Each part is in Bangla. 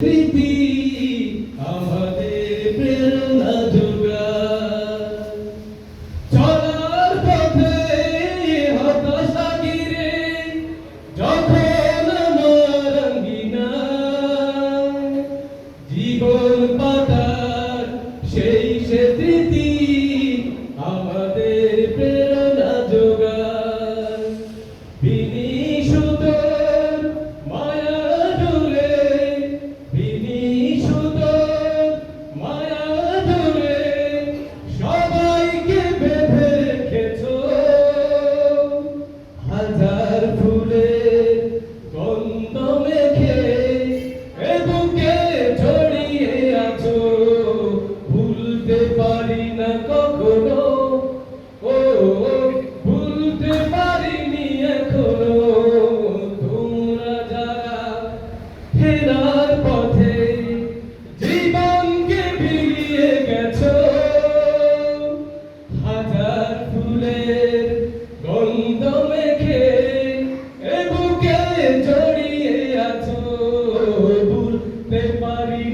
Beep, beep. ভুলে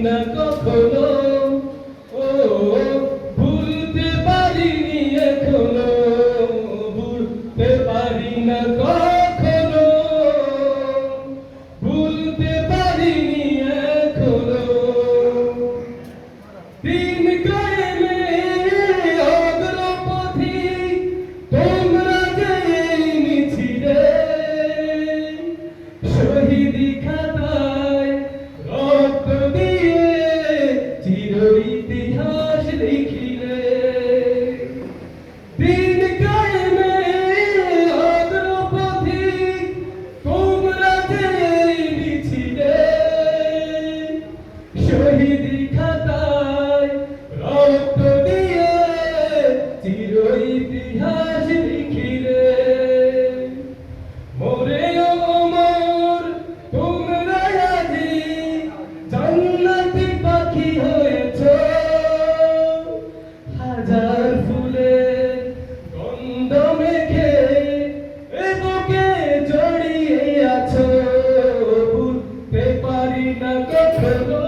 না কখনো। ও, ভুলতে পারিনি এখনও। ভুলতে পারি না কখনো। ভুলতে পারিনি এখনও। দিন কায়েমে অগ্রপথি তোমরা যে মিছিলে শহীদ খা শহীদের খাতায় রক্ত দিয়ে চির ইতিহাস লিখিলে মোরে অমর, তোমরা আজি জান্নাতি পাখি হয়েছ। হাজার ফুলে গন্ধ মেখে এ বুকে জড়িয়ে আছো। বুঝতে পারি না কখনো।